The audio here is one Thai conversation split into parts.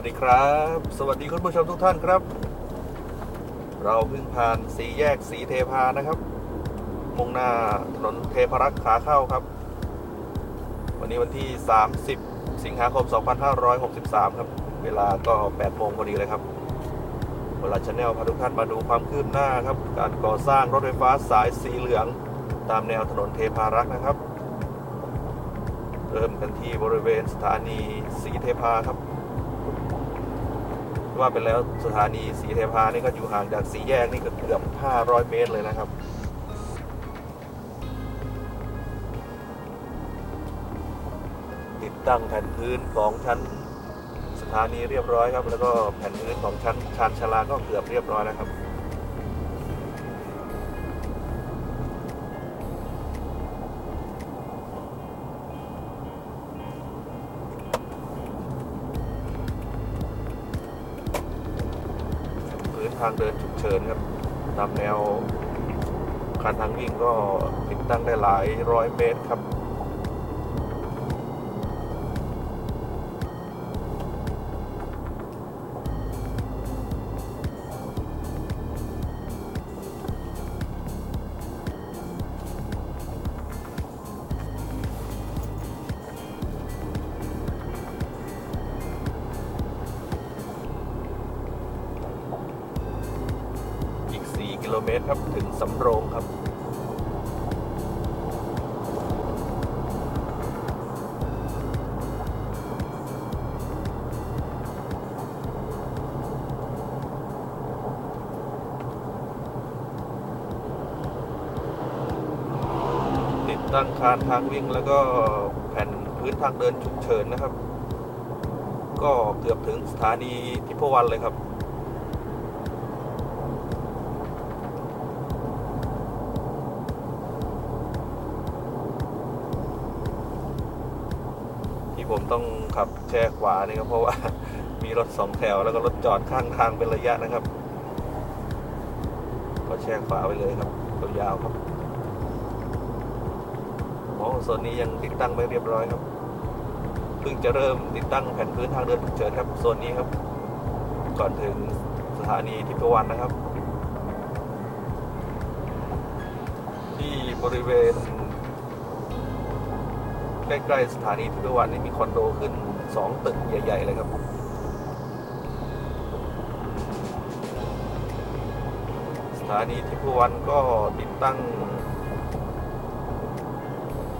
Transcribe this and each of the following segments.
วัสดีครับ สวัสดีคุณผู้ชมทุกท่านครับ เราเพิ่งผ่านสีแยกสีเทพานะครับ มุ่งหน้าถนนเทพรักษ์ขาเข้าครับ วันนี้วันที่ 30 สิงหาคม 2563 ครับ เวลาก็8โมงพอดีเลยครับเวลาชาแนลพาทุกท่านมาดูความคืบหน้าครับ การก่อสร้างรถไฟฟ้าสายสีเหลือง ตามแนวถนนเทพารักษ์นะครับ เริ่มกันที่บริเวณสถานีสีเทพาครับ ว่าไปแล้วสถานีสีเทพานี่ก็อยู่ห่างจากสีแยกนี่ก็เกือบ 500 เมตรเลยนะครับ ติดตั้งแผ่นพื้นของชั้นสถานีเรียบร้อยครับ แล้วก็แผ่นพื้นของชั้นชานชาลาก็เกือบเรียบร้อยแล้วครับ ทางเดินฉุกเฉินครับตามแนวคันทางวิ่งก็ติดตั้งได้หลายร้อยเมตรครับ เมตรครับถึงสำโรงครับติดตั้งคานทางวิ่งแล้วก็แผ่นพื้นทางเดินฉุกเฉินนะครับ ก็เกือบถึงสถานีทิพวรรณเลยครับ ต้องขับแช่ขวานี่ก็เพราะว่ามีรถสองแถวแล้วก็รถจอดข้างทางเป็นระยะนะครับ ก็แช่ขวาไปเลยครับยาวครับโอ้โซนนี้ยังติดตั้งไม่เรียบร้อยครับเพิ่งจะเริ่มติดตั้งแผ่นพื้นทางเดินฉุกเฉินครับโซนนี้ครับ ก่อนถึงสถานีทิพวรรณนะครับ ที่บริเวณ ใกล้ๆสถานีทิพวรรณนี่มีคอนโดขึ้นสองตึกใหญ่ ๆ เลยครับสถานีทิพวรรณก็ติดตั้ง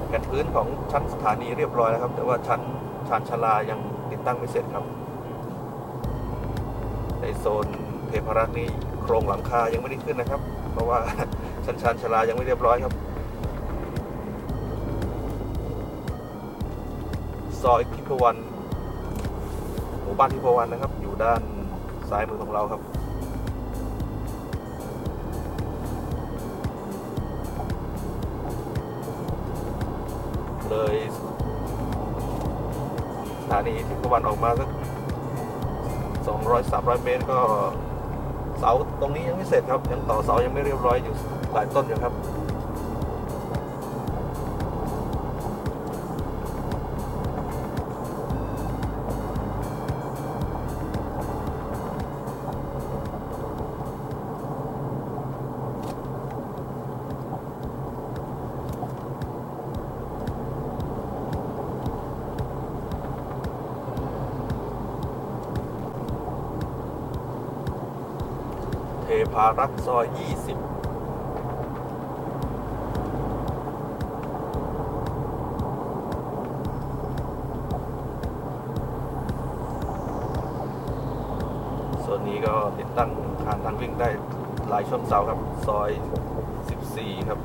แผ่นพื้นของชั้นสถานีเรียบร้อยแล้วครับ แต่ว่าชั้นชานชลายังติดตั้งไม่เสร็จครับ ในโซนเทพรักษ์นี่โครงหลังคายังไม่ได้ขึ้นนะครับ เพราะว่าชั้นชานชลายังไม่เรียบร้อยครับ ซอยทิพวรรณหมู่บ้านทิพวรรณนะครับ อยู่ด้านซ้ายมือของเราครับเลยสถานีทิพวรรณออกมาสักสองร้อยสามร้อยเมตรก็เสาตรงนี้ยังไม่เสร็จครับ ยังต่อเสายังไม่เรียบร้อยอยู่หลายต้นอยู่ครับ พารักซอย 20ส่วนนี้ก็ติดตั้งทางทางวิ่งได้หลายช่วงเสาครับ ซอย 14 ครับ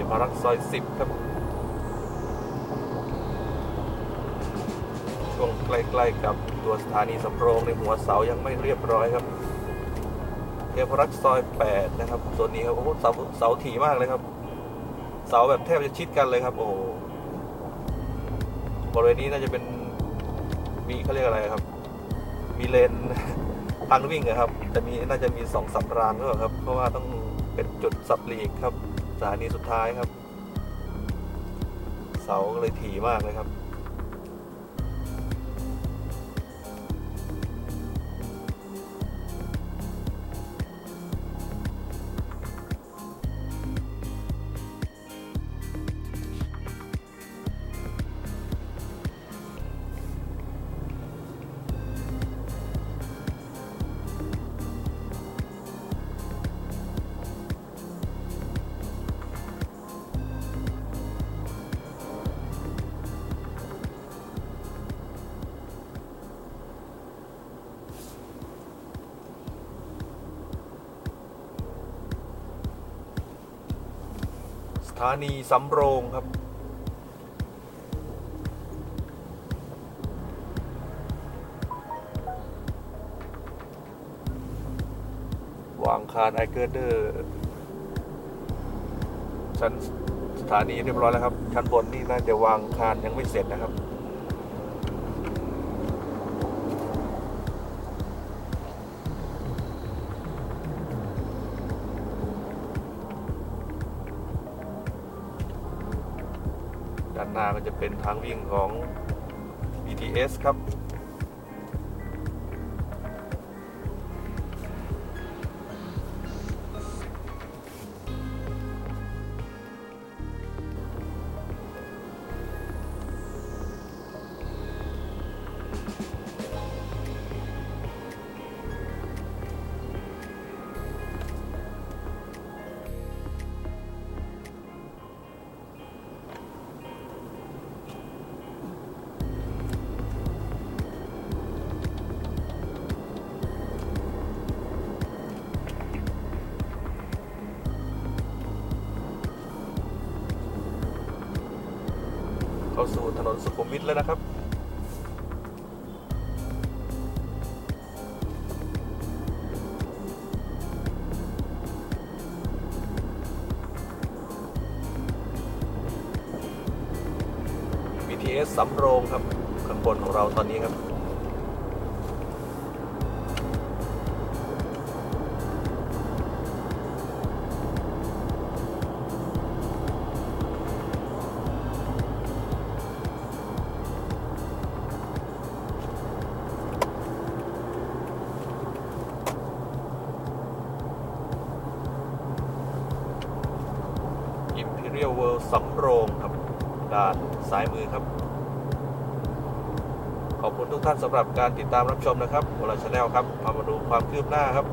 ทพารักษ์ซอย 10 ครับช่วงใกล้ๆกับตัวสถานีสำโรงในหัวเสายังไม่เรียบร้อยครับเทพรักษ์ซอย 8 นะครับส่วนนี้ครับโอ้โหเสาเสาถี่มากเลยครับ เสาแบบแทบจะชิดกันเลยครับ โอ้โหบริเวณนี้น่าจะเป็นมีเขาเรียกอะไรครับ มีเลนทางวิ่งอะครับแต่มีน่าจะมีสองสับรางด้วยครับ เพราะว่าต้องเป็นจุดสับหลีกครับ ถานีสุดท้ายครับ เสาเลยถี่มากเลยครับ สถานีสำโรงครับ วางคานไอเกอร์เดอร์ชั้นสถานีเรียบร้อยแล้วครับ ชั้นบนนี่น่าจะวางคานยังไม่เสร็จนะครับานหน้าก็จะเป็นทางวิ่งของ BTS ครับ เข้าสู่ถนนสุขุมวิทแล้วนะครับ BTS สำโรงครับข้างบนของเราตอนนี้ครับ Imperial World สำโรงครับด้านซ้ายมือครับ ขอบคุณทุกท่านสำหรับการติดตามรับชมนะครับวลาชาแนลครับพามาดูความคืบหน้าครับ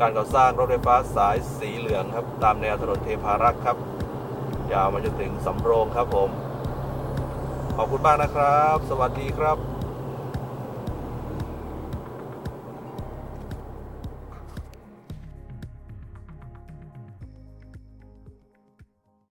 การก่อสร้างรถไฟฟ้าสายสีเหลืองครับ ตามแนวถนนเทพารักษ์ครับ ยาวมาจนถึงสำโรงครับผม ขอบคุณมากนะครับ สวัสดีครับ